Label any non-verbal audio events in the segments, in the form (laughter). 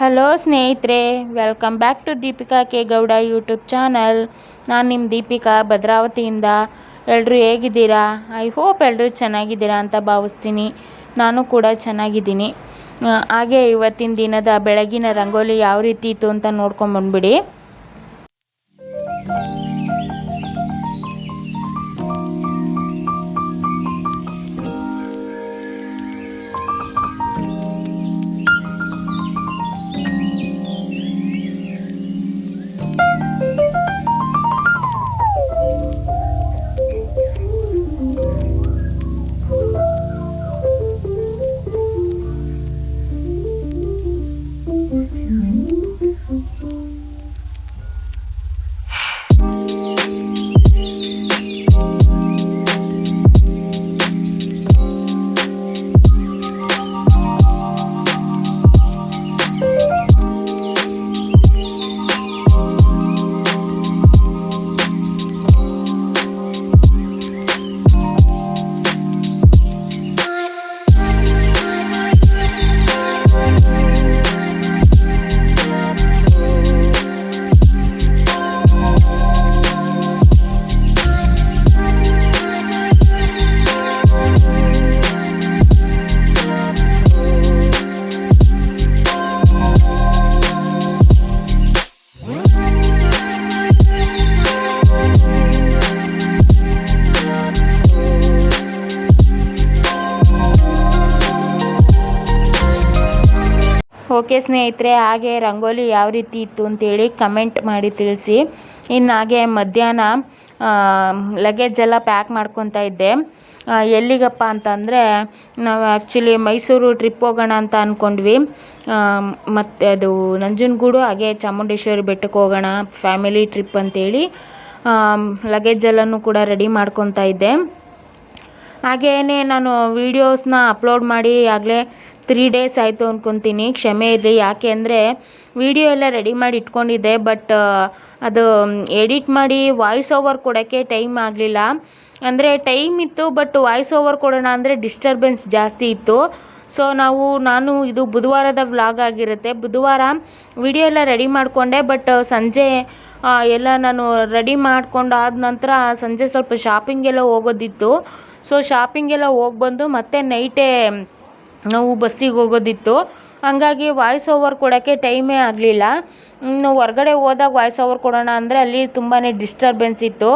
Hello ಸ್ನೇಹಿತರೆ. Welcome back to Deepika K Gowda YouTube channel ನಾನು ನಿಮ್ಮ ದೀಪಿಕಾ ಭದ್ರಾವತಿಯಿಂದ. ಎಲ್ಲರೂ ಹೇಗಿದ್ದೀರಾ? ಐ ಹೋಪ್ ಎಲ್ಲರೂ ಚೆನ್ನಾಗಿದ್ದೀರಾ ಅಂತ ಭಾವಿಸ್ತೀನಿ. ನಾನು ಕೂಡ ಚೆನ್ನಾಗಿದ್ದೀನಿ. ಹಾಗೆ ಇವತ್ತಿನ ದಿನದ ಬೆಳಗಿನ ರಂಗೋಲಿ ಯಾವ ರೀತಿ ಇತ್ತು ಅಂತ ನೋಡ್ಕೊಂಬಂದ್ಬಿಡಿ ಓಕೆ ಸ್ನೇಹಿತರೆ, ಹಾಗೆ ರಂಗೋಲಿ ಯಾವ ರೀತಿ ಇತ್ತು ಅಂತೇಳಿ ಕಮೆಂಟ್ ಮಾಡಿ ತಿಳಿಸಿ. ಇನ್ನು ಹಾಗೆ ಮಧ್ಯಾಹ್ನ ಲಗೇಜ್ ಎಲ್ಲ ಪ್ಯಾಕ್ ಮಾಡ್ಕೊತಾ ಇದ್ದೆ. ಎಲ್ಲಿಗಪ್ಪ ಅಂತಂದರೆ, ನಾವು ಆ್ಯಕ್ಚುಲಿ ಮೈಸೂರು ಟ್ರಿಪ್ ಹೋಗೋಣ ಅಂತ ಅಂದ್ಕೊಂಡ್ವಿ ಮತ್ತು ಅದು ನಂಜನಗೂಡು, ಹಾಗೆ ಚಾಮುಂಡೇಶ್ವರಿ ಬೆಟ್ಟಕ್ಕೆ ಹೋಗೋಣ ಫ್ಯಾಮಿಲಿ ಟ್ರಿಪ್ ಅಂತೇಳಿ ಲಗೇಜ್ ಎಲ್ಲನೂ ಕೂಡ ರೆಡಿ ಮಾಡ್ಕೊತಾ ಇದ್ದೆ. ಹಾಗೆಯೇ ನಾನು ವೀಡಿಯೋಸ್ನ ಅಪ್ಲೋಡ್ ಮಾಡಿ ಆಗಲೇ ತ್ರೀ ಡೇಸ್ ಆಯಿತು ಅಂದ್ಕೊತೀನಿ ಕ್ಷಮೆ ಇರಲಿ ಯಾಕೆ ಅಂದರೆ ವಿಡಿಯೋ ಎಲ್ಲ ರೆಡಿ ಮಾಡಿ ಇಟ್ಕೊಂಡಿದ್ದೆ ಬಟ್ ಅದು ಎಡಿಟ್ ಮಾಡಿ ವಾಯ್ಸ್ ಓವರ್ ಕೊಡೋಕ್ಕೆ ಟೈಮ್ ಆಗಲಿಲ್ಲ. ಅಂದರೆ ಟೈಮ್ ಇತ್ತು ಬಟ್ ವಾಯ್ಸ್ ಓವರ್ ಕೊಡೋಣ ಅಂದರೆ ಡಿಸ್ಟರ್ಬೆನ್ಸ್ ಜಾಸ್ತಿ ಇತ್ತು. ಸೊ ನಾವು, ನಾನು ಇದು ಬುಧವಾರದ ವ್ಲಾಗ್ ಆಗಿರುತ್ತೆ. ಬುಧವಾರ ವಿಡಿಯೋ ಎಲ್ಲ ರೆಡಿ ಮಾಡಿಕೊಂಡೆ ಬಟ್ ಸಂಜೆ ಎಲ್ಲ ನಾನು ರೆಡಿ ಮಾಡ್ಕೊಂಡು ಆದ ನಂತರ ಸಂಜೆ ಸ್ವಲ್ಪ ಶಾಪಿಂಗೆಲ್ಲ ಹೋಗೋದಿತ್ತು. ಸೊ ಶಾಪಿಂಗೆಲ್ಲ ಹೋಗಿ ಬಂದು ಮತ್ತೆ ನೈಟೇ ನಾವು ಬಸ್ಸಿಗೆ ಹೋಗೋದಿತ್ತು. ಹಂಗಾಗಿ ವಾಯ್ಸ್ ಓವರ್ ಕೊಡೋಕ್ಕೆ ಟೈಮೇ ಆಗಲಿಲ್ಲ. ಇನ್ನು ಹೊರ್ಗಡೆ ಹೋದಾಗ ವಾಯ್ಸ್ ಓವರ್ ಕೊಡೋಣ ಅಂದರೆ ಅಲ್ಲಿ ತುಂಬಾ ಡಿಸ್ಟರ್ಬೆನ್ಸ್ ಇತ್ತು.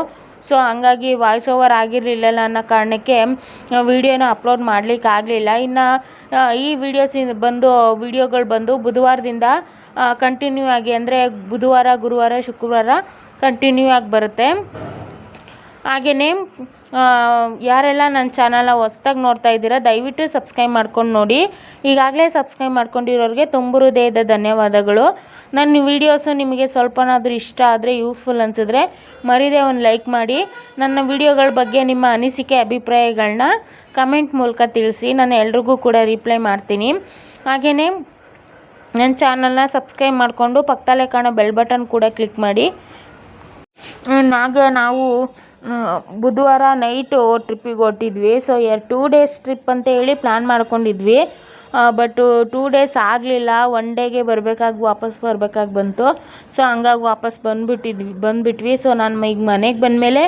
ಸೊ ಹಂಗಾಗಿ ವಾಯ್ಸ್ ಓವರ್ ಆಗಿರಲಿಲ್ಲ ಅನ್ನೋ ಕಾರಣಕ್ಕೆ ವೀಡಿಯೋನ ಅಪ್ಲೋಡ್ ಮಾಡಲಿಕ್ಕೆ ಆಗಲಿಲ್ಲ. ಇನ್ನು ಈ ವಿಡಿಯೋಸ್ ಬಂದು ವಿಡಿಯೋಗಳು ಬಂದು ಬುಧವಾರದಿಂದ ಕಂಟಿನ್ಯೂ ಆಗಿ ಅಂದರೆ ಬುಧವಾರ, ಗುರುವಾರ, ಶುಕ್ರವಾರ ಕಂಟಿನ್ಯೂ ಆಗಿ ಬರುತ್ತೆ. ಹಾಗೆಯೇ ಯಾರೆಲ್ಲ ನನ್ನ ಚಾನಲ್ನ ಹೊಸ್ದಾಗಿ ನೋಡ್ತಾ ಇದ್ದೀರಾ ದಯವಿಟ್ಟು ಸಬ್ಸ್ಕ್ರೈಬ್ ಮಾಡ್ಕೊಂಡು ನೋಡಿ. ಈಗಾಗಲೇ ಸಬ್ಸ್ಕ್ರೈಬ್ ಮಾಡ್ಕೊಂಡಿರೋರಿಗೆ ತುಂಬ ಹೃದಯದ ಧನ್ಯವಾದಗಳು. ನನ್ನ ವೀಡಿಯೋಸು ನಿಮಗೆ ಸ್ವಲ್ಪನಾದರೂ ಇಷ್ಟ ಆದರೆ, ಯೂಸ್ಫುಲ್ ಅನಿಸಿದ್ರೆ ಮರಿದೇ ಒಂದು ಲೈಕ್ ಮಾಡಿ. ನನ್ನ ವಿಡಿಯೋಗಳ ಬಗ್ಗೆ ನಿಮ್ಮ ಅನಿಸಿಕೆ ಅಭಿಪ್ರಾಯಗಳನ್ನ ಕಮೆಂಟ್ ಮೂಲಕ ತಿಳಿಸಿ. ನಾನು ಎಲ್ರಿಗೂ ಕೂಡ ರಿಪ್ಲೈ ಮಾಡ್ತೀನಿ. ಹಾಗೆಯೇ ನನ್ನ ಚಾನಲ್ನ ಸಬ್ಸ್ಕ್ರೈಬ್ ಮಾಡಿಕೊಂಡು ಪಕ್ಕದಲ್ಲೇ ಕಾಣೋ ಬೆಲ್ ಬಟನ್ ಕೂಡ ಕ್ಲಿಕ್ ಮಾಡಿ. ಆಗ ನಾವು ಬುಧವಾರ ನೈಟು ಟ್ರಿಪ್ಪಿಗೆ ಹೊರಟಿದ್ವಿ. So er two days trip ಅಂತ ಹೇಳಿ ಪ್ಲ್ಯಾನ್ ಮಾಡ್ಕೊಂಡಿದ್ವಿ. ಬಟ್ ಟೂ ಡೇಸ್ ಆಗಲಿಲ್ಲ. ಒನ್ ಡೇಗೆ ಬರಬೇಕಾಗಿ, ವಾಪಸ್ ಬರಬೇಕಾಗಿ ಬಂತು. ಸೊ ಹಂಗಾಗಿ ವಾಪಸ್ ಬಂದುಬಿಟ್ಟಿದ್ವಿ, ಬಂದುಬಿಟ್ವಿ. ಸೊ ನಾನು ಈಗ ಮನೆಗೆ ಬಂದಮೇಲೆ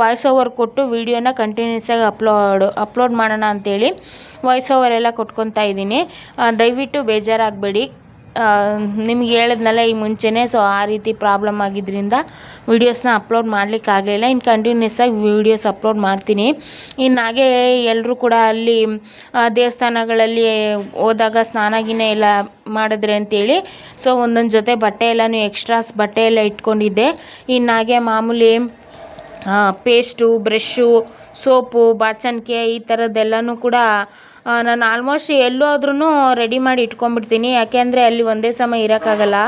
ವಾಯ್ಸ್ ಓವರ್ ಕೊಟ್ಟು ವೀಡಿಯೋನ ಕಂಟಿನ್ಯೂಸ್ ಆಗಿ ಅಪ್ಲೋಡ್ ಅಪ್ಲೋಡ್ ಮಾಡೋಣ ಅಂತೇಳಿ ವಾಯ್ಸ್ ಓವರ್ ಎಲ್ಲ ಕೊಟ್ಕೊತಾ ಇದ್ದೀನಿ. ದಯವಿಟ್ಟು ಬೇಜಾರಾಗಬೇಡಿ. ನಿಮ್ಗೆ ಹೇಳಿದ್ನಲ್ಲ ಈ ಮುಂಚೆನೇ ಸೊ ಆ ರೀತಿ ಪ್ರಾಬ್ಲಮ್ ಆಗಿದ್ದರಿಂದ ವೀಡಿಯೋಸ್ನ ಅಪ್ಲೋಡ್ ಮಾಡಲಿಕ್ಕೆ ಆಗಲಿಲ್ಲ. ಇನ್ನು ಕಂಟಿನ್ಯೂಸ್ ಆಗಿ ವೀಡಿಯೋಸ್ ಅಪ್ಲೋಡ್ ಮಾಡ್ತೀನಿ. ಇನ್ನು ಹಾಗೆ ಎಲ್ಲರೂ ಕೂಡ ಅಲ್ಲಿ ದೇವಸ್ಥಾನಗಳಲ್ಲಿ ಹೋದಾಗ ಸ್ನಾನ ಗಿನ ಎಲ್ಲ ಮಾಡಿದ್ರೆ ಅಂತೇಳಿ ಸೊ ಒಂದೊಂದು ಜೊತೆ ಬಟ್ಟೆ ಎಲ್ಲನೂ ಎಕ್ಸ್ಟ್ರಾಸ್ ಬಟ್ಟೆ ಎಲ್ಲ ಇಟ್ಕೊಂಡಿದ್ದೆ. ಇನ್ನು ಹಾಗೆ ಮಾಮೂಲಿ ಪೇಸ್ಟು ಬ್ರಷ್ಷು ಸೋಪು ಬಾಚಣಿಕೆ ಈ ಥರದ್ದೆಲ್ಲನೂ ಕೂಡ ನಾನು ಆಲ್ಮೋಸ್ಟ್ ಎಲ್ಲೋದ್ರೂ ರೆಡಿ ಮಾಡಿ ಇಟ್ಕೊಂಡ್ಬಿಡ್ತೀನಿ. ಯಾಕೆಂದರೆ ಅಲ್ಲಿ ಒಂದೇ ಸಮ ಇರೋಕ್ಕಾಗಲ್ಲ.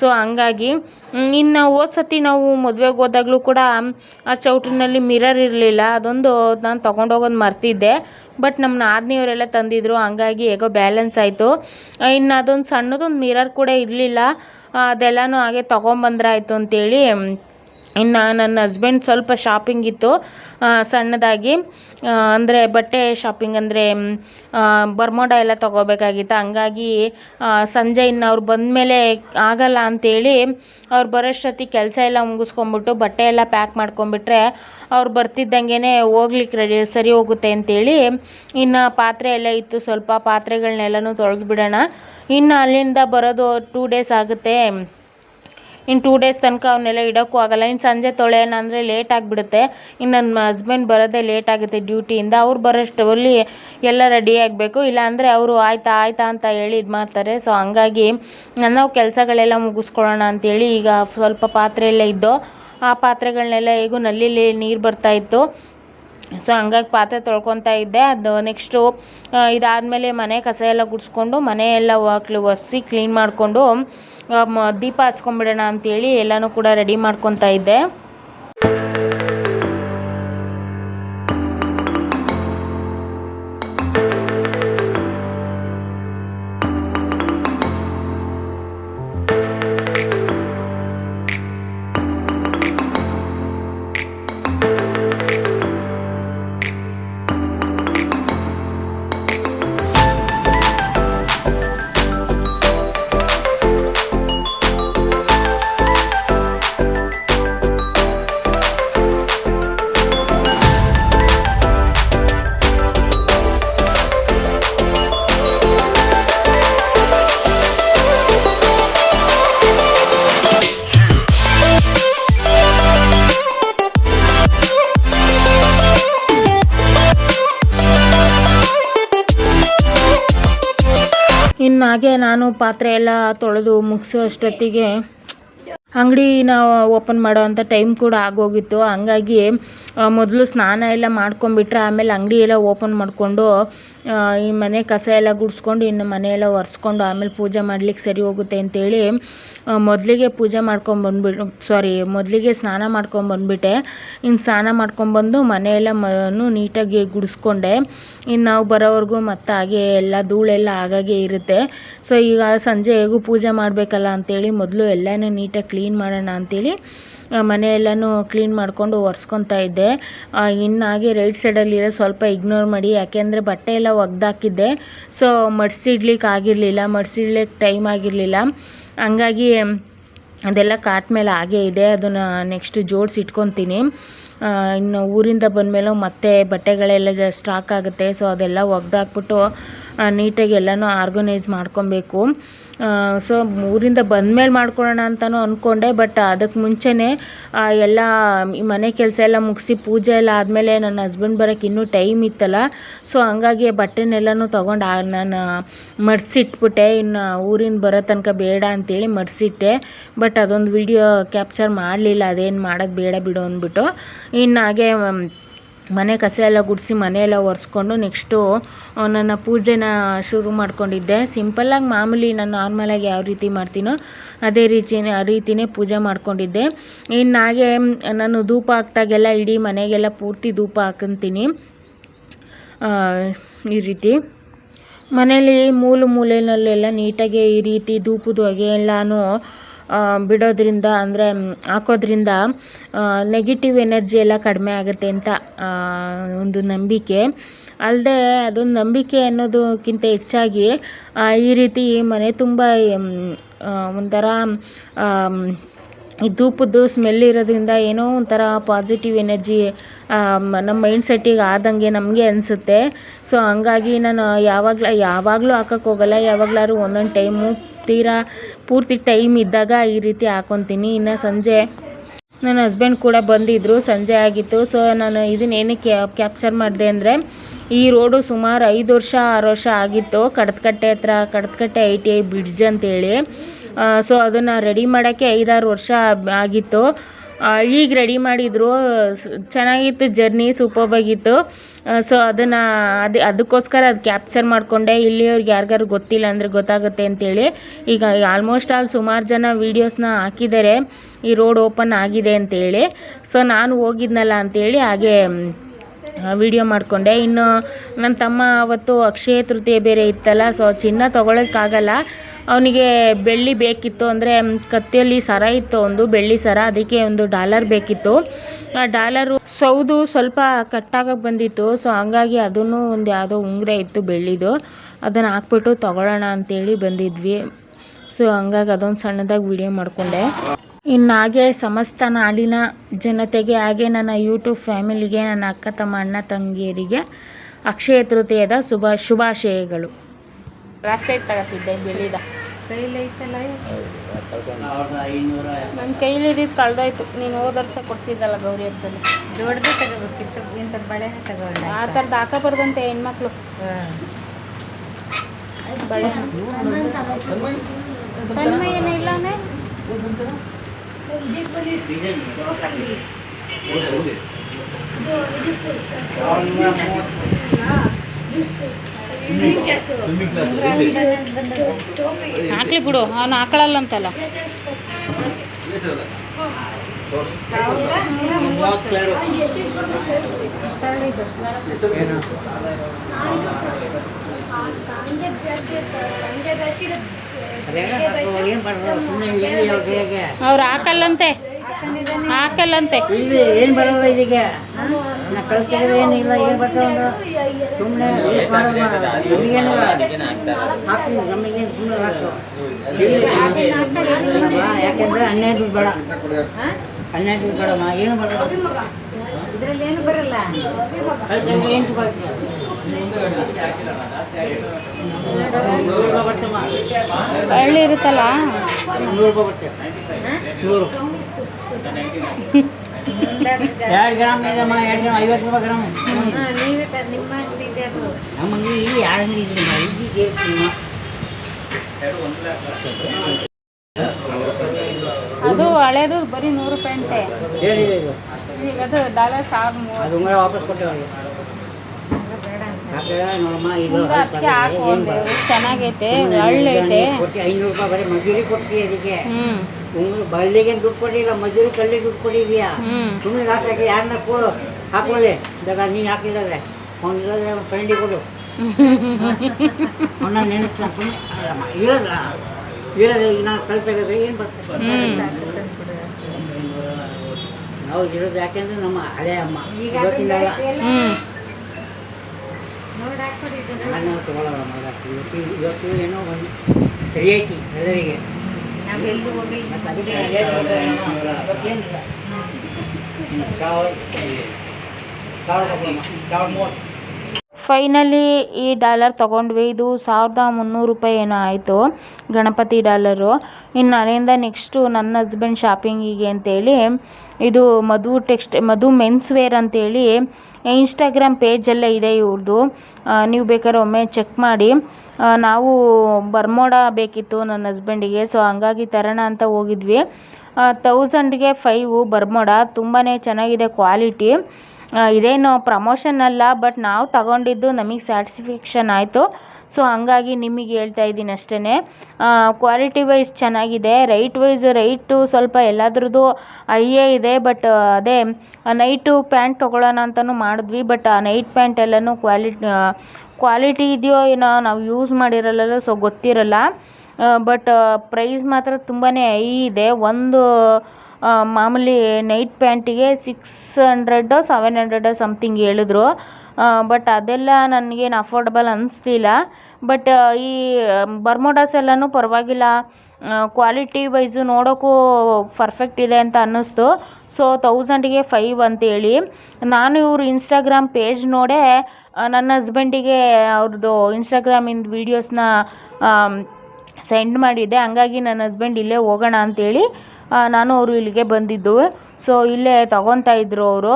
ಸೊ ಹಂಗಾಗಿ ಇನ್ನು ಹೋದ ಸತಿ ನಾವು ಮದುವೆಗೆ ಹೋದಾಗಲೂ ಕೂಡ, ಆ ಚೌಟ್ರಿನಲ್ಲಿ ಮಿರರ್ ಇರಲಿಲ್ಲ. ಅದೊಂದು ನಾನು ತೊಗೊಂಡೋಗೋದು ಮರ್ತಿದ್ದೆ. ಬಟ್ ನಮ್ಮ ನಾದಿನಿಯವರೆಲ್ಲ ತಂದಿದ್ರು. ಹಂಗಾಗಿ ಹೇಗೋ ಬ್ಯಾಲೆನ್ಸ್ ಆಯಿತು. ಇನ್ನು ಅದೊಂದು ಸಣ್ಣದೊಂದು ಮಿರರ್ ಕೂಡ ಇರಲಿಲ್ಲ. ಅದೆಲ್ಲನೂ ಹಾಗೆ ತೊಗೊಂಬಂದ್ರಾಯ್ತು ಅಂತೇಳಿ ಇನ್ನು ನನ್ನ ಹಸ್ಬೆಂಡ್ ಸ್ವಲ್ಪ ಶಾಪಿಂಗ್ ಇತ್ತು ಸಣ್ಣದಾಗಿ ಅಂದರೆ ಬಟ್ಟೆ ಶಾಪಿಂಗ್ ಅಂದರೆ ಬರ್ಮೋಡ ಎಲ್ಲ ತೊಗೋಬೇಕಾಗಿತ್ತು. ಹಂಗಾಗಿ ಸಂಜೆ ಇನ್ನು ಅವ್ರು ಬಂದಮೇಲೆ ಆಗಲ್ಲ ಅಂಥೇಳಿ ಅವ್ರು ಬರೋಷ್ಟೊತ್ತಿಗೆ ಕೆಲಸ ಎಲ್ಲ ಮುಗಿಸ್ಕೊಂಬಿಟ್ಟು ಬಟ್ಟೆ ಎಲ್ಲ ಪ್ಯಾಕ್ ಮಾಡ್ಕೊಂಬಿಟ್ರೆ ಅವ್ರು ಬರ್ತಿದ್ದಂಗೆ ಹೋಗ್ಲಿಕ್ಕೆ ರೆಡಿ ಸರಿ ಹೋಗುತ್ತೆ ಅಂತೇಳಿ ಇನ್ನು ಪಾತ್ರೆ ಎಲ್ಲ ಇತ್ತು. ಸ್ವಲ್ಪ ಪಾತ್ರೆಗಳನ್ನೆಲ್ಲನೂ ತೊಳೆದ್ಬಿಡೋಣ. ಇನ್ನು ಅಲ್ಲಿಂದ ಬರೋದು ಟೂ ಡೇಸ್ ಆಗುತ್ತೆ. ಇನ್ನು ಟೂ ಡೇಸ್ ತನಕ ಅವನ್ನೆಲ್ಲ ಇಡೋಕ್ಕೂ ಆಗಲ್ಲ. ಇನ್ನು ಸಂಜೆ ತೊಳೆಯೋಣ ಅಂದರೆ ಲೇಟ್ ಆಗಿಬಿಡುತ್ತೆ. ಇನ್ನು ನನ್ನ ಹಸ್ಬೆಂಡ್ ಬರೋದೇ ಲೇಟ್ ಆಗುತ್ತೆ ಡ್ಯೂಟಿಯಿಂದ ಅವ್ರು ಬರೋಷ್ಟರಲ್ಲಿ ಎಲ್ಲ ರೆಡಿ ಆಗಬೇಕು. ಇಲ್ಲಾಂದರೆ ಅವರು ಆಯ್ತಾ ಆಯ್ತಾ ಅಂತ ಹೇಳಿ ಇದು ಮಾಡ್ತಾರೆ. ಸೊ ಹಂಗಾಗಿ ನಾವು ಕೆಲಸಗಳೆಲ್ಲ ಮುಗಿಸ್ಕೊಳ್ಳೋಣ ಅಂತೇಳಿ ಈಗ ಸ್ವಲ್ಪ ಪಾತ್ರೆ ಎಲ್ಲ ಇದ್ದು, ಆ ಪಾತ್ರೆಗಳನ್ನೆಲ್ಲ ಹೇಗೂ ನಲ್ಲಿಲಿ ನೀರು ಬರ್ತಾ ಇತ್ತು. ಸೊ ಹಂಗಾಗಿ ಪಾತ್ರೆ ತೊಳ್ಕೊತಾ ಇದ್ದೆ. ಅದು ನೆಕ್ಸ್ಟು ಇದಾದಮೇಲೆ ಮನೆ ಕಸ ಎಲ್ಲ ಗುಡಿಸ್ಕೊಂಡು ಮನೆ ಎಲ್ಲ ಒರೆಸಿ ಕ್ಲೀನ್ ಮಾಡಿಕೊಂಡು ದೀಪ ಹಚ್ಕೊಂಬಿಡೋಣ ಅಂತೇಳಿ ಎಲ್ಲನೂ ಕೂಡ ರೆಡಿ ಮಾಡ್ಕೊತಾ ಇದ್ದೆ. ಹಾಗೆ ನಾನು ಪಾತ್ರೆ ಎಲ್ಲ ತೊಳೆದು ಮುಗಿಸೋ ಅಷ್ಟೊತ್ತಿಗೆ ಅಂಗಡಿನ ಓಪನ್ ಮಾಡೋವಂಥ ಟೈಮ್ ಕೂಡ ಆಗೋಗಿತ್ತು. ಹಂಗಾಗಿ ಮೊದಲು ಸ್ನಾನ ಎಲ್ಲ ಮಾಡ್ಕೊಂಬಿಟ್ರೆ ಆಮೇಲೆ ಅಂಗಡಿ ಎಲ್ಲ ಓಪನ್ ಮಾಡಿಕೊಂಡು ಈ ಮನೆ ಕಸ ಎಲ್ಲ ಗುಡಿಸ್ಕೊಂಡು, ಇನ್ನು ಮನೆ ಎಲ್ಲ ಒರೆಸ್ಕೊಂಡು ಆಮೇಲೆ ಪೂಜೆ ಮಾಡ್ಲಿಕ್ಕೆ ಸರಿ ಹೋಗುತ್ತೆ ಅಂತೇಳಿ ಮೊದಲಿಗೆ ಪೂಜೆ ಮಾಡ್ಕೊಂಡು ಬಂದ್ಬಿಟ್ಟು ಸಾರಿ ಮೊದಲಿಗೆ ಸ್ನಾನ ಮಾಡ್ಕೊಂಡು ಬಂದ್ಬಿಟ್ಟೆ. ಇನ್ನು ಸ್ನಾನ ಮಾಡ್ಕೊಂಬಂದು ಮನೆಯೆಲ್ಲ ಮನು ನೀಟಾಗಿ ಗುಡಿಸ್ಕೊಂಡೆ. ಇನ್ನು ನಾವು ಬರೋವರೆಗೂ ಮತ್ತೆ ಹಾಗೆ ಎಲ್ಲ ಧೂಳೆಲ್ಲ ಆಗಾಗೆ ಇರುತ್ತೆ. ಸೊ ಈಗ ಸಂಜೆ ಹೇಗೂ ಪೂಜೆ ಮಾಡಬೇಕಲ್ಲ ಅಂತೇಳಿ ಮೊದಲು ಎಲ್ಲನೂ ನೀಟಾಗಿ ಕ್ಲೀನ್ ಮಾಡೋಣ ಮನೆಯೆಲ್ಲನೂ ಮನೆ ಎಲ್ಲನೂ ಕ್ಲೀನ್ ಮಾಡಿಕೊಂಡು ಒರೆಸ್ಕೊತಾ ಇದ್ದೆ. ಇನ್ನು ಹಾಗೆ ರೈಟ್ ಸೈಡಲ್ಲಿರೋ ಸ್ವಲ್ಪ ಇಗ್ನೋರ್ ಮಾಡಿ, ಯಾಕೆಂದರೆ ಬಟ್ಟೆ ಎಲ್ಲ ಒಗ್ದಾಕಿದ್ದೆ. ಸೊ ಮಡಿಸಿಡ್ಲಿಕ್ಕೆ ಆಗಿರಲಿಲ್ಲ ಮಡಿಸಿಡ್ಲಿಕ್ಕೆ ಟೈಮ್ ಆಗಿರಲಿಲ್ಲ. ಹಂಗಾಗಿ ಅದೆಲ್ಲ ಕಾಟ್ ಮೇಲೆ ಹಾಗೇ ಇದೆ, ಅದನ್ನು ನೆಕ್ಸ್ಟ್ ಜೋಡಿಸಿ ಇಟ್ಕೊತೀನಿ. ಇನ್ನು ಊರಿಂದ ಬಂದಮೇಲೆ ಮತ್ತೆ ಬಟ್ಟೆಗಳೆಲ್ಲ ಸ್ಟಾಕ್ ಆಗುತ್ತೆ. ಸೊ ಅದೆಲ್ಲ ಒಗ್ದಾಕ್ಬಿಟ್ಟು ನೀಟಾಗಿ ಎಲ್ಲನೂ ಆರ್ಗನೈಸ್ ಮಾಡ್ಕೊಬೇಕು. ಸೊ ಊರಿಂದ ಬಂದಮೇಲೆ ಮಾಡ್ಕೊಳ್ಳೋಣ ಅಂತಲೂ ಅಂದ್ಕೊಂಡೆ ಬಟ್ ಅದಕ್ಕೆ ಮುಂಚೆನೇ ಎಲ್ಲ, ಈ ಮನೆ ಕೆಲಸ ಎಲ್ಲ ಮುಗಿಸಿ ಪೂಜೆ ಎಲ್ಲ ಆದಮೇಲೆ ನನ್ನ ಹಸ್ಬೆಂಡ್ ಬರೋಕ್ಕೆ ಇನ್ನೂ ಟೈಮ್ ಇತ್ತಲ್ಲ ಸೊ ಹಂಗಾಗಿ ಬಟ್ಟೆನೆಲ್ಲನೂ ತೊಗೊಂಡು ನಾನು ಮಡಿಸಿಟ್ಬಿಟ್ಟೆ. ಇನ್ನು ಊರಿಂದ ಬರೋ ತನಕ ಬೇಡ ಅಂತೇಳಿ ಮಡಿಸಿಟ್ಟೆ ಬಟ್ ಅದೊಂದು ವಿಡಿಯೋ ಕ್ಯಾಪ್ಚರ್ ಮಾಡಲಿಲ್ಲ, ಅದೇನು ಮಾಡೋದು ಬೇಡ ಬಿಡು ಅಂದ್ಬಿಟ್ಟು. ಇನ್ನು ಹಾಗೆ ಮನೆ ಕಸ ಎಲ್ಲ ಗುಡಿಸಿ ಮನೆಯೆಲ್ಲ ಒರೆಸ್ಕೊಂಡು ನೆಕ್ಸ್ಟು ನನ್ನ ಪೂಜೆನ ಶುರು ಮಾಡ್ಕೊಂಡಿದ್ದೆ. ಸಿಂಪಲ್ಲಾಗಿ ಮಾಮೂಲಿ ನಾನು ನಾರ್ಮಲಾಗಿ ಯಾವ ರೀತಿ ಮಾಡ್ತೀನೋ ಅದೇ ರೀತಿನೇ, ಆ ರೀತಿಯೇ ಪೂಜೆ ಮಾಡ್ಕೊಂಡಿದ್ದೆ. ಇನ್ನು ಹಾಗೆ, ನಾನು ಧೂಪ ಹಾಕ್ದಾಗೆಲ್ಲ ಇಡೀ ಮನೆಗೆಲ್ಲ ಪೂರ್ತಿ ಧೂಪ ಹಾಕಂತೀನಿ. ಈ ರೀತಿ. ಮನೇಲಿ ಮೂಲು ಮೂಲೆಯಲ್ಲೆಲ್ಲ ನೀಟಾಗಿ ಈ ರೀತಿ ಧೂಪದ ಹೊಗೆ ಎಲ್ಲನೂ ಬಿಡೋದ್ರಿಂದ ಅಂದರೆ ಹಾಕೋದ್ರಿಂದ ನೆಗೆಟಿವ್ ಎನರ್ಜಿ ಎಲ್ಲ ಕಡಿಮೆ ಆಗುತ್ತೆ ಅಂತ ಒಂದು ನಂಬಿಕೆ. ಅಲ್ಲದೆ ಅದೊಂದು ನಂಬಿಕೆ ಅನ್ನೋದಕ್ಕಿಂತ ಹೆಚ್ಚಾಗಿ ಈ ರೀತಿ ಮನೆ ತುಂಬ ಒಂಥರ ಈ ಧೂಪದ್ದು ಸ್ಮೆಲ್ ಇರೋದ್ರಿಂದ ಏನೋ ಒಂಥರ ಪಾಸಿಟಿವ್ ಎನರ್ಜಿ ನಮ್ಮ ಮೈಂಡ್ ಸೆಟ್ಟಿಗೆ ಆದಂಗೆ ನಮಗೆ ಅನಿಸುತ್ತೆ. ಸೊ ಹಂಗಾಗಿ ನಾನು ಯಾವಾಗಲ, ಯಾವಾಗಲೂ ಹಾಕೋಕ್ಕೋಗಲ್ಲ ಯಾವಾಗಲಾದ್ರು ಒಂದೊಂದು ಟೈಮು ತೀರಾ ಪೂರ್ತಿ ಟೈಮ್ ಇದ್ದಾಗ ಈ ರೀತಿ ಹಾಕೊತೀನಿ. ಇನ್ನು ಸಂಜೆ ನನ್ನ ಹಸ್ಬೆಂಡ್ ಕೂಡ ಬಂದಿದ್ದರು ಸಂಜೆ ಆಗಿತ್ತು. ಸೊ ನಾನು ಇದನ್ನ ಕ್ಯಾಪ್ಚರ್ ಮಾಡಿದೆ ಅಂದರೆ, ಈ ರೋಡು ಸುಮಾರು ಐದು ವರ್ಷ, ಆರು ವರ್ಷ ಆಗಿತ್ತು. ಕಡತ್ಕಟ್ಟೆ ಹತ್ರ, Kadathkatte I T I bridge ಅಂತೇಳಿ. ಸೊ ಅದನ್ನು ರೆಡಿ ಮಾಡೋಕ್ಕೆ ಐದಾರು ವರ್ಷ ಆಗಿತ್ತು. ಈಗ ರೆಡಿ ಮಾಡಿದರು. ಚೆನ್ನಾಗಿತ್ತು ಜರ್ನಿ ಸೂಪರ್ಬಾಗಿತ್ತು ಸೊ ಅದನ್ನು, ಅದು, ಅದಕ್ಕೋಸ್ಕರ ಅದು ಕ್ಯಾಪ್ಚರ್ ಮಾಡಿಕೊಂಡೆ. ಇಲ್ಲಿಯವ್ರಿಗೆ ಯಾರಿಗಾರು ಗೊತ್ತಿಲ್ಲ ಅಂದರೆ ಗೊತ್ತಾಗುತ್ತೆ ಅಂತೇಳಿ. ಈಗ ಆಲ್ಮೋಸ್ಟ್ ಆಲ್ ಸುಮಾರು ಜನ ವೀಡಿಯೋಸ್ನ ಹಾಕಿದ್ದಾರೆ ಈ ರೋಡ್ ಓಪನ್ ಆಗಿದೆ ಅಂತೇಳಿ. ಸೊ ನಾನು ಹೋಗಿದ್ನಲ್ಲ ಅಂತೇಳಿ ಹಾಗೆ ವಿಡಿಯೋ ಮಾಡಿಕೊಂಡೆ. ಇನ್ನು ನನ್ನ ತಮ್ಮ ಅವತ್ತು ಅಕ್ಷಯ ತೃತೀಯ ಬೇರೆ ಇತ್ತಲ್ಲ ಸೊ ಚಿನ್ನ ತೊಗೊಳಕ್ಕಾಗಲ್ಲ. ಅವನಿಗೆ ಬೆಳ್ಳಿ ಬೇಕಿತ್ತು ಅಂದರೆ ಕತ್ತಿಯಲ್ಲಿ ಸರ ಇತ್ತು ಒಂದು, ಬೆಳ್ಳಿ ಸರ, ಅದಕ್ಕೆ ಒಂದು ಡಾಲರ್ ಬೇಕಿತ್ತು. ಆ ಡಾಲರು ಸೌದು ಸ್ವಲ್ಪ ಕಟ್ಟಾಗಕ್ಕೆ ಬಂದಿತ್ತು ಸೊ ಹಂಗಾಗಿ ಅದನ್ನು ಒಂದು ಯಾವುದೋ ಉಂಗುರ ಇತ್ತು ಬೆಳ್ಳಿದು. ಅದನ್ನು ಹಾಕ್ಬಿಟ್ಟು ತೊಗೊಳ್ಳೋಣ ಅಂತೇಳಿ ಬಂದಿದ್ವಿ. ಸೊ ಹಂಗಾಗಿ ಅದೊಂದು ಸಣ್ಣದಾಗಿ ವಿಡಿಯೋ ಮಾಡಿಕೊಂಡೆ. ಇನ್ನು ಹಾಗೆ ಸಮಸ್ತ ನಾಡಿನ ಜನತೆಗೆ ಹಾಗೆ ನನ್ನ ಯೂಟ್ಯೂಬ್ ಫ್ಯಾಮಿಲಿಗೆ ನನ್ನ ಅಕ್ಕ ತಮ್ಮ ಅಣ್ಣ ತಂಗಿಯರಿಗೆ ಅಕ್ಷಯ ತೃತೀಯದ ಶುಭ ಶುಭಾಶಯಗಳು. ಬ್ರಾಸ್ಲೆಟ್ ತಗೋತಿದ್ದೆ ಕೈಲೈತಲ್ಲ ನನ್ನ ಕೈಲಿ ಇದ್ದಿದ್ದು ಕಳೆದೋಯ್ತು. ನೀನು ಹೋದ ವರ್ಷ ಕೊಡ್ಸಿದ್ದಲ್ಲ ಗೌರಿ ಹಬ್ಬದಲ್ಲಿ ದೊಡ್ಡದು ತಗೋಬೇಕಿತ್ತು ಇಂಥ ಬಳೆ ತಗೊಂಡೆ ಆ ಥರದ್ದು ಹಾಕಬಾರ್ದಂತೆ ಹೆಣ್ಮಕ್ಳು. ಬಳೆ ಏನೂ ಇಲ್ಲಾನೆ ಹಾಕ್ಲಿ ಬಿಡು. ಅವನು ಹಾಕೊಳ್ಳಲ್ಲ ಅಂತಲ್ಲ. ಸಂಜೆ ಎಲ್ಲಿ ಅವ್ರ ಹಾಕಲ್ಲಂತೆ. ಹಾಕಲ್ಲಂತೆ. ಇಲ್ಲಿ ಏನ್ ಬರೋದು ಇದಕ್ಕೆ ಕಲ್ತಿದ್ರೆ ಏನಿಲ್ಲ ಏನು ಬರ್ತಾವ ಸುಮ್ಮನೆ ನಮಗೇನು ನಮಗೇನು ಯಾಕೆಂದ್ರೆ ಹನ್ನೆರಡು ಬೇಡ. ಹನ್ನೆರಡು ಬೇಡಮ್ಮ ಏನು ಬರೋದು ಇದ್ರಲ್ಲಿ ಏನು ಬರಲ್ಲ? ಕಲ್ತಿದ್ರೆ ಎಂಟು ಬರ್ತದೆ ಹಳ್ಳಿ ಇರುತ್ತಲ್ಲ ಎರಡು ಗ್ರಾಮ್ ಇದೆಮ್ಮ ಎರಡು ಗ್ರಾಮ್ ಐವತ್ತು ರೂಪಾಯಿ ಗ್ರಾಮ್ ನಿಮ್ಮ ಅಂಗಡಿ ಇದೆ ಇಲ್ಲಿ ಯಾರು ಅಂಗಡಿ ಇದ್ದೀಗೆ ಅದು ಹಳೇದು ಬರೀ ನೂರು ರೂಪಾಯಿ ಅಂತೆ. ಇದು ಈಗ ಅದು ಡಾಲರ್ ಸಾವಿರದ ಮೂವತ್ತು. ವಾಪಸ್ ಕೊಟ್ಟೆ ಮುಂದೆ ಅದಕ್ಕೆ ಹಾಕೊಂಡೆ ಚೆನ್ನಾಗೈತೆ ಹಳ್ಳೈತೆ ಐನೂರು ರೂಪಾಯಿ ಬರೀ ಮಜೂರಿ ಕೊಡ್ತೀಯ ಅದಕ್ಕೆ ಹ್ಞೂ ಬಳ್ಳಿಗೆ ದುಡ್ಡು ಕೊಟ್ಟಿಲ್ಲ ಮಜೂರಿ ಕಲ್ಲಿಗೆ ದುಡ್ಡು ಕೊಟ್ಟಿದ್ಯಾ ಸುಮ್ಮನೆ ಹಾಕಿ ಯಾರನ್ನ ಕೊಡು ಹಾಕೊಳ್ಳಿ. ಬೇಗ ನೀನು ಹಾಕಿಲ್ಲದ್ರೆ ಅವ್ನು ಇಲ್ಲದ್ರೆ ಫ್ರೆಂಡಿಗೆ ಕೊಡು. (laughs) ಅವನ್ನ ನೆನೆಸ್ತಾನೆ. ಸುಮ್ಮನೆ ಇರೋದ? ಇರೋಲ್ಲ ಇರೋದು ಈಗ ನಾನು ಕಲ್ತಾಗಿದ್ರೆ ಏನು ಬರ್ತದೆ? ನಾವು ಇರೋದು ಯಾಕೆಂದ್ರೆ ನಮ್ಮ ಹಳೆ ಅಮ್ಮ. ಗೊತ್ತಿಲ್ಲ ಇವತ್ತಿನ ಅಲ್ಲ. ಹ್ಞೂ ನೋಡಿ ಹಾಕ್ಕೊಡಿ ಇದನ್ನ. ನಾನು. ತಗೊಳ್ಳೋಣ ಇವತ್ತು ಇವತ್ತು ಏನೋ ಒಂದು ರಿಯಾಯಿತಿ ಐತಿ ಎಲ್ಲರಿಗೆ ನಾವ್ ಎಲ್ಲಿಗೂ ಹೋಗಿಲ್ಲ. ಮತ್ತು ಅದಕ್ಕೆ ಏನು ಇವತ್ತೇನಿಲ್ಲ. ಹ್ಮ್, ಸಾವಿರ ಸಾವಿರ ರೂಪಾಯಿ ಮೂವತ್ತು. ಫೈನಲಿ ಈ ಡಾಲರ್ ತಗೊಂಡ್ವಿ. ಇದು ಸಾವಿರದ ಮುನ್ನೂರು ರೂಪಾಯಿ ಏನೋ ಆಯಿತು, ಗಣಪತಿ ಡಾಲರು. ಇನ್ನು ಅಲ್ಲಿಂದ ನೆಕ್ಸ್ಟು ನನ್ನ ಹಸ್ಬೆಂಡ್ ಶಾಪಿಂಗಿಗೆ ಅಂತೇಳಿ, ಇದು Madhu text Madhu men's wear ಅಂತೇಳಿ ಇನ್ಸ್ಟಾಗ್ರಾಮ್ ಪೇಜಲ್ಲೇ ಇದೆ ಇವ್ರದ್ದು ನೀವು ಬೇಕಾದ್ರೆ ಒಮ್ಮೆ ಚೆಕ್ ಮಾಡಿ. ನಾವು ಬರ್ಮೋಡ ಬೇಕಿತ್ತು ನನ್ನ ಹಸ್ಬೆಂಡಿಗೆ ಸೊ ಹಂಗಾಗಿ ತರೋಣ ಅಂತ ಹೋಗಿದ್ವಿ. ತೌಸಂಡ್ಗೆ ಫೈವು ಬರ್ಮೋಡ. ತುಂಬಾ ಚೆನ್ನಾಗಿದೆ ಕ್ವಾಲಿಟಿ ಇದೇನು ಪ್ರಮೋಷನ್ ಅಲ್ಲ ಬಟ್ ನಾವು ತಗೊಂಡಿದ್ದು ನಮಗೆ ಸ್ಯಾಟಿಸ್ಫ್ಯಾಕ್ಷನ್ ಆಯಿತು. ಸೊ ಹಂಗಾಗಿ ನಿಮಗೆ ಹೇಳ್ತಾ ಇದ್ದೀನಿ ಅಷ್ಟೇ ಕ್ವಾಲಿಟಿ ವೈಸ್ ಚೆನ್ನಾಗಿದೆ. ರೈಟ್ ವೈಸ್ ರೈಟು ಸ್ವಲ್ಪ ಎಲ್ಲದ್ರದ್ದು ಹೈಯೇ ಇದೆ ಬಟ್ ಅದೇ ನೈಟು ಪ್ಯಾಂಟ್ ತೊಗೊಳ್ಳೋಣ ಅಂತಲೂ ಮಾಡಿದ್ವಿ ಬಟ್ ಆ ನೈಟ್ ಪ್ಯಾಂಟ್ ಎಲ್ಲನೂ ಕ್ವಾಲಿಟಿ ಕ್ವಾಲಿಟಿ ಇದೆಯೋ ಏನೋ ನಾವು ಯೂಸ್ ಮಾಡಿರಲ್ಲ ಸೊ ಗೊತ್ತಿರಲ್ಲ. ಬಟ್ ಪ್ರೈಸ್ ಮಾತ್ರ ತುಂಬಾ ಹೈ ಇದೆ. ಒಂದು ಮಾಮೂಲಿ night ಪ್ಯಾಂಟಿಗೆ six hundred seven hundred something ಹೇಳಿದ್ರು. ಬಟ್ ಅದೆಲ್ಲ ನನಗೇನು ಅಫೋರ್ಡಬಲ್ ಅನಿಸ್ಲಿಲ್ಲ. ಬಟ್ ಈ ಬರ್ಮೋಡಾಸ್ ಎಲ್ಲನೂ ಪರವಾಗಿಲ್ಲ. ಕ್ವಾಲಿಟಿ ವೈಸು ನೋಡೋಕ್ಕೂ ಪರ್ಫೆಕ್ಟ್ ಇದೆ ಅಂತ ಅನ್ನಿಸ್ತು. ಸೊ ತೌಸಂಡಿಗೆ ಫೈವ್ ಅಂತೇಳಿ ನಾನು ಇವ್ರ ಇನ್ಸ್ಟಾಗ್ರಾಮ್ ಪೇಜ್ ನೋಡೇ ನನ್ನ ಹಸ್ಬೆಂಡಿಗೆ ಅವ್ರದ್ದು ಇನ್ಸ್ಟಾಗ್ರಾಮಿಂದ ವೀಡಿಯೋಸ್ನ ಸೆಂಡ್ ಮಾಡಿದ್ದೆ. ಹಂಗಾಗಿ ನನ್ನ ಹಸ್ಬೆಂಡ್ ಇಲ್ಲೇ ಹೋಗೋಣ ಅಂಥೇಳಿ ನಾನು ಅವರು ಇಲ್ಲಿಗೆ ಬಂದಿದ್ದು. ಸೊ ಇಲ್ಲೇ ತಗೊತಾ ಇದ್ರು ಅವರು.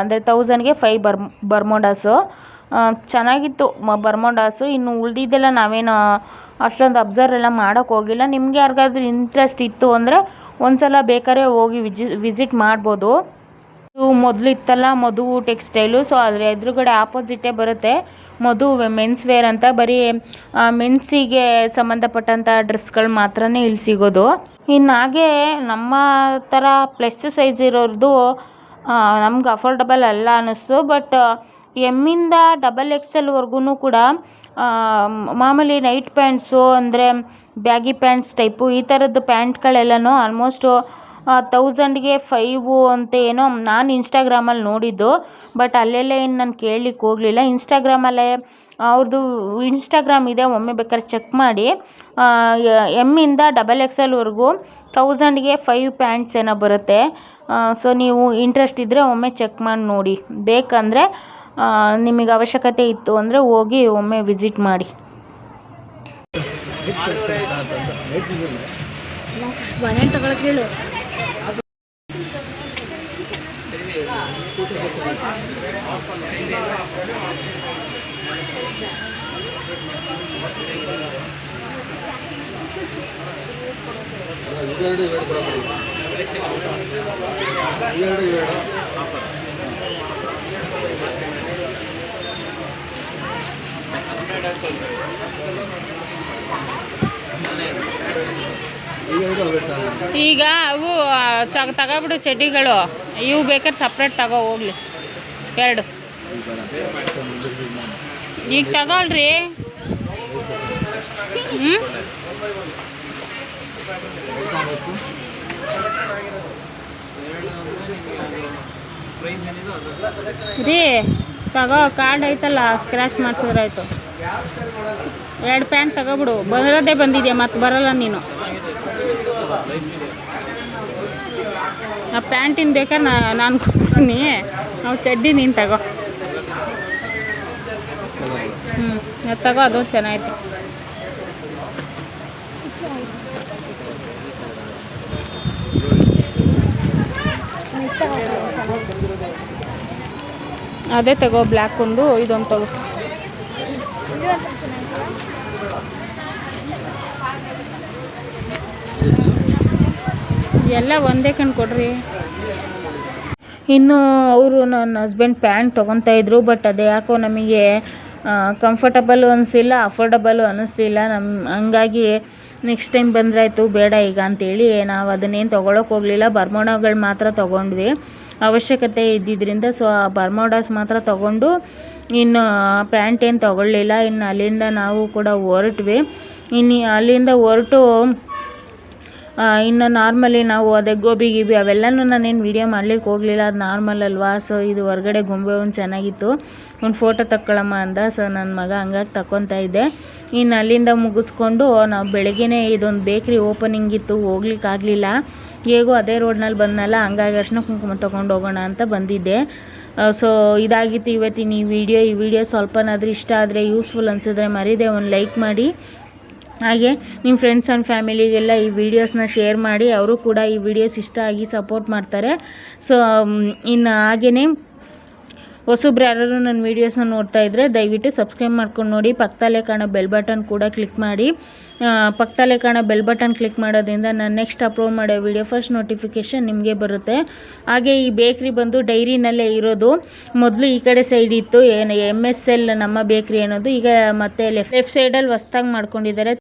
ಅಂದರೆ ತೌಸಂಡ್ಗೆ ಫೈವ್ ಬರ್ ಬರ್ಮೊಂಡಾಸು. ಚೆನ್ನಾಗಿತ್ತು ಮ, ಬರ್ಮೋಡಾಸು. ಇನ್ನು ಉಳಿದಿದ್ದೆಲ್ಲ ನಾವೇನು, ಅಷ್ಟೊಂದು ಅಬ್ಸರ್ವ್ ಎಲ್ಲ ಮಾಡೋಕ್ಕೆ ಹೋಗಿಲ್ಲ. ನಿಮ್ಗೆ ಯಾರಿಗಾದ್ರೂ ಇಂಟ್ರೆಸ್ಟ್ ಇತ್ತು ಅಂದರೆ ಒಂದ್ಸಲ ಬೇಕಾದ್ರೆ ಹೋಗಿ ವಿಜಿ ವಿಸಿಟ್ ಮಾಡ್ಬೋದು. ಮೊದಲು ಇತ್ತಲ್ಲ, ಮಧು ಟೆಕ್ಸ್ಟೈಲು ಸೊ ಅದರ ಎದುರುಗಡೆ ಆಪೋಸಿಟೇ ಬರುತ್ತೆ. ಮಧು ಮೆನ್ಸ್ ವೇರ್ ಅಂತ ಬರೀ ಮೆನ್ಸಿಗೆ ಸಂಬಂಧಪಟ್ಟಂಥ ಡ್ರೆಸ್ಗಳು ಮಾತ್ರನೇ ಇಲ್ಲಿ ಸಿಗೋದು. ಇನ್ನು ಹಾಗೆ ನಮ್ಮ ಥರ ಪ್ಲಸ್ ಸೈಜ್ ಇರೋರ್ದು ನಮ್ಗೆ ಅಫೋರ್ಡಬಲ್ ಅಲ್ಲ ಅನ್ನಿಸ್ತು. ಬಟ್, ಎಮ್ಮಿಂದ ಡಬಲ್ ಎಕ್ಸ್ ಎಲ್ವರೆಗೂ ಕೂಡ ಮಾಮೂಲಿ ನೈಟ್ ಪ್ಯಾಂಟ್ಸು ಅಂದರೆ ಬ್ಯಾಗಿ ಪ್ಯಾಂಟ್ಸ್ ಟೈಪು ಈ ಥರದ್ದು ಪ್ಯಾಂಟ್ಗಳೆಲ್ಲನೂ ಆಲ್ಮೋಸ್ಟು ತೌಸಂಡ್ಗೆ ಫೈವು ಅಂತ ಏನೋ ನಾನು ಇನ್ಸ್ಟಾಗ್ರಾಮಲ್ಲಿ ನೋಡಿದ್ದು ಬಟ್ ಅಲ್ಲೆಲ್ಲ ಏನು ನಾನು ಕೇಳಲಿಕ್ಕೆ ಹೋಗಲಿಲ್ಲ. ಇನ್ಸ್ಟಾಗ್ರಾಮಲ್ಲೇ ಅವ್ರದ್ದು ಇನ್ಸ್ಟಾಗ್ರಾಮ್ ಇದೆ, ಒಮ್ಮೆ ಬೇಕಾದ್ರೆ ಚೆಕ್ ಮಾಡಿ. ಎಮ್ಮಿಂದ ಡಬಲ್ ಎಕ್ಸ್ ಎಲ್ವರೆಗೂ ತೌಸಂಡ್ಗೆ ಫೈವ್ ಪ್ಯಾಂಟ್ಸ್ ಏನೋ ಬರುತ್ತೆ. ಸೊ ನೀವು ಇಂಟ್ರೆಸ್ಟ್ ಇದ್ದರೆ ಒಮ್ಮೆ ಚೆಕ್ ಮಾಡಿ ನೋಡಿ. ಬೇಕಂದರೆ ನಿಮಗೆ ಅವಶ್ಯಕತೆ ಇತ್ತು ಅಂದರೆ ಹೋಗಿ ಒಮ್ಮೆ ವಿಸಿಟ್ ಮಾಡಿ. ಬನೇನು ತಗೊಳಕ್ ಹೇಳು ಈಗ ಅವು ತಗ ತಗೊಬಿಡು ಚಡ್ಡಿಗಳು. ಇವು ಬೇಕಾದ್ರೆ ಸಪ್ರೇಟ್ ತಗೋ ಹೋಗ್ಲಿ. ಎರಡು. ಈಗ ತಗೊಳ್ರಿ. ರೀ, ತಗೋ ಕಾರ್ಡ್ ಐತಲ್ಲ ಸ್ಕ್ರ್ಯಾಚ್ ಮಾಡಿಸಿದ್ರಾಯ್ತು. ಎರಡು ಪ್ಯಾಂಟ್ ತಗೋಬಿಡು. ಬರೋದೇ ಬಂದಿದೆಯಾ ಮತ್ತೆ ಬರಲ್ಲ ನೀನು. ಆ ಪ್ಯಾಂಟಿನ ಬೇಕಾದ್ರೆ ನಾನು ಕೊಡ್ತೀನಿ. ನಾವು ಚಡ್ಡಿ ನೀನು ತಗೋ. ಹ್ಞೂ ಅದು ತಗೋ, ಅದು ಚೆನ್ನಾಗಿತ್ತು ಅದೇ ತಗೋ ಬ್ಲ್ಯಾಕ್ ಒಂದು, ಇದೊಂದು ತಗೋ. ಎಲ್ಲ ಒಂದೇ ಕಣ್ ಕೊಡ್ರಿ. ಇನ್ನು ಅವರು ನನ್ನ ಹಸ್ಬೆಂಡ್ ಪ್ಯಾಂಟ್ ತೊಗೊತಾ ಇದ್ರು ಬಟ್ ಅದು ಯಾಕೋ ನಮಗೆ ಕಂಫರ್ಟಬಲ್ ಅನಿಸಿಲ್ಲ ಅಫೋರ್ಡಬಲು ಅನ್ನಿಸ್ಲಿಲ್ಲ ನಮ್ಮ ಹಂಗಾಗಿ ನೆಕ್ಸ್ಟ್ ಟೈಮ್ ಬಂದ್ರಾಯಿತು, ಬೇಡ ಈಗ ಅಂತೇಳಿ ನಾವು ಅದನ್ನೇನು ತೊಗೊಳಕ್ಕೆ ಹೋಗಲಿಲ್ಲ. ಬರ್ಮೋಡಾಗಳು ಮಾತ್ರ ತೊಗೊಂಡ್ವಿ. ಅವಶ್ಯಕತೆ ಇದ್ದಿದ್ದರಿಂದ ಸೊ ಆ ಬರ್ಮೋಡಾಸ್ ಮಾತ್ರ ತೊಗೊಂಡು ಇನ್ನು ಪ್ಯಾಂಟ್ ಏನು ತೊಗೊಳ್ಳಿಲ್ಲ. ಇನ್ನು ಅಲ್ಲಿಂದ ನಾವು ಕೂಡ ಹೊರಟ್ವಿ. ಇನ್ನು ಅಲ್ಲಿಂದ ಹೊರಟು ಇನ್ನು ನಾರ್ಮಲಿ ನಾವು ಅದೇ ಗೋಬಿ, ಗೀಬಿ ಅವೆಲ್ಲನೂ ನಾನೇನು ವೀಡಿಯೋ ಮಾಡ್ಲಿಕ್ಕೆ ಹೋಗಲಿಲ್ಲ. ಅದು ನಾರ್ಮಲ್ ಅಲ್ವಾ? ಸೊ ಇದು ಹೊರಗಡೆ ಗೊಂಬೆ ಒಂದು ಚೆನ್ನಾಗಿತ್ತು. ಒಂದು ಫೋಟೋ ತಕ್ಕೊಳ್ಳಮ್ಮ ಅಂದ. ಸೊ ನನ್ನ ಮಗ ಹಂಗಾಗಿ ತಗೊತಾ ಇದ್ದೆ. ಇನ್ನು ಅಲ್ಲಿಂದ ಮುಗಿಸ್ಕೊಂಡು ನಾವು ಬೆಳಗ್ಗೆನೇ ಇದೊಂದು ಬೇಕ್ರಿ ಓಪನಿಂಗ್ ಇತ್ತು. ಹೋಗ್ಲಿಕ್ಕಾಗಲಿಲ್ಲ ಹೇಗೋ ಅದೇ ರೋಡ್ನಲ್ಲಿ ಬಂದನಲ್ಲ, ಹಂಗಾಗಿ ಅರ್ಶಿನ ಕುಂಕುಮ ತೊಗೊಂಡು ಹೋಗೋಣ ಅಂತ ಬಂದಿದ್ದೆ. ಸೊ ಇದಾಗಿತ್ತು ಇವತ್ತಿನ ಈ ವಿಡಿಯೋ ಈ ವಿಡಿಯೋ ಸ್ವಲ್ಪನಾದರೂ ಇಷ್ಟ ಆದರೆ ಯೂಸ್ಫುಲ್ ಅನಿಸಿದ್ರೆ ಮರೀದೆ. ಒಂದು ಲೈಕ್ ಮಾಡಿ. ಹಾಗೆ ನಿಮ್ಮ ಫ್ರೆಂಡ್ಸ್ ಆ್ಯಂಡ್ ಫ್ಯಾಮಿಲಿಗೆಲ್ಲ ಈ ವಿಡಿಯೋಸ್ನ ಶೇರ್ ಮಾಡಿ, ಅವರು ಕೂಡ ಈ ವಿಡಿಯೋಸ್ ಇಷ್ಟ ಆಗಿ ಸಪೋರ್ಟ್ ಮಾಡ್ತಾರೆ. ಸೊ ಇನ್ನು ಹಾಗೆಯೇ ಹೊಸಬ್ರು ಯಾರು ನನ್ನ ವೀಡಿಯೋಸ್ನ ನೋಡ್ತಾ ಇದ್ದರೆ ದಯವಿಟ್ಟು ಸಬ್ಸ್ಕ್ರೈಬ್ ಮಾಡ್ಕೊಂಡು ನೋಡಿ, ಪಕ್ಕದಲ್ಲೇ ಕಾಣೋ ಬೆಲ್ ಬಟನ್ ಕೂಡ ಕ್ಲಿಕ್ ಮಾಡಿ. ಪಕ್ಕದಲ್ಲೇ ಕಾಣೋ ಬೆಲ್ ಬಟನ್ ಕ್ಲಿಕ್ ಮಾಡೋದ್ರಿಂದ ನಾನು ನೆಕ್ಸ್ಟ್ ಅಪ್ಲೋಡ್ ಮಾಡೋ ವಿಡಿಯೋ ಫಸ್ಟ್ ನೋಟಿಫಿಕೇಷನ್ ನಿಮಗೆ ಬರುತ್ತೆ. ಹಾಗೆ ಈ ಬೇಕ್ರಿ ಬಂದು ಡೈರಿನಲ್ಲೇ ಇರೋದು. ಮೊದಲು ಈ ಕಡೆ ಸೈಡ್ ಇತ್ತು, ಏನು ಎಂ ಎಸ್ ಎಲ್ ನಮ್ಮ ಬೇಕ್ರಿ ಅನ್ನೋದು. ಈಗ ಮತ್ತೆ ಲೆಫ್ಟ್ ಲೆಫ್ಟ್ ಸೈಡಲ್ಲಿ ಹೊಸ್ದಾಗಿ ಮಾಡ್ಕೊಂಡಿದ್ದಾರೆ.